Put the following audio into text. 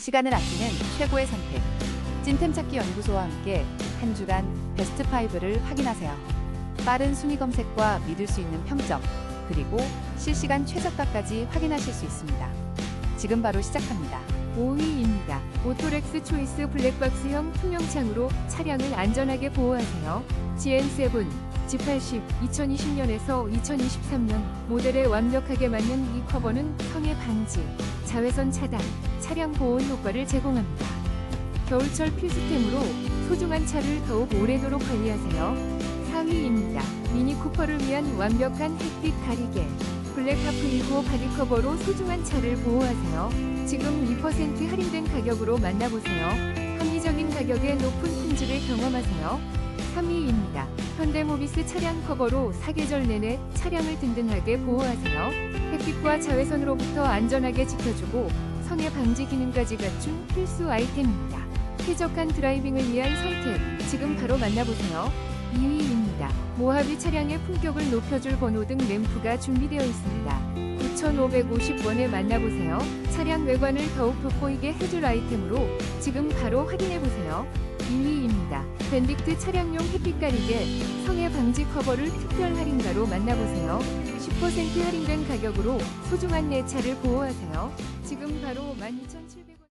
시간을 아끼는 최고의 선택. 찐템 찾기 연구소와 함께 한 주간 베스트 5를 확인하세요. 빠른 순위 검색과 믿을 수 있는 평점, 그리고 실시간 최저가까지 확인하실 수 있습니다. 지금 바로 시작합니다. 5위입니다. 오토렉스 초이스 블랙박스형 투명창으로 차량을 안전하게 보호하세요. GN7 G80 2020년에서 2023년 모델에 완벽하게 맞는 이 커버는 성해 방지, 자외선 차단, 차량 보온 효과를 제공합니다. 겨울철 필수템으로 소중한 차를 더욱 오래도록 관리하세요. 4위입니다. 미니 쿠퍼를 위한 완벽한 햇빛 가리개. 블랙하프 1호 바디커버로 소중한 차를 보호하세요. 지금 2% 할인된 가격으로 만나보세요. 합리적인 가격에 높은 품질을 경험하세요. 3위입니다. 현대모비스 차량 커버로 사계절 내내 차량을 든든하게 보호하세요. 햇빛과 자외선으로부터 안전하게 지켜주고 성해 방지 기능까지 갖춘 필수 아이템입니다. 쾌적한 드라이빙을 위한 선택, 지금 바로 만나보세요. 2위입니다. 모하비 차량의 품격을 높여줄 번호 등 램프가 준비되어 있습니다. 9,550원에 만나보세요. 차량 외관을 더욱 돋보이게 해줄 아이템으로 지금 바로 확인해보세요. 2위입니다. 밴딕트 차량용 햇빛 가리개 성해 방지 커버를 특별 할인가로 만나보세요. 10% 할인된 가격으로 소중한 내 차를 보호하세요. 지금 바로 12,700원.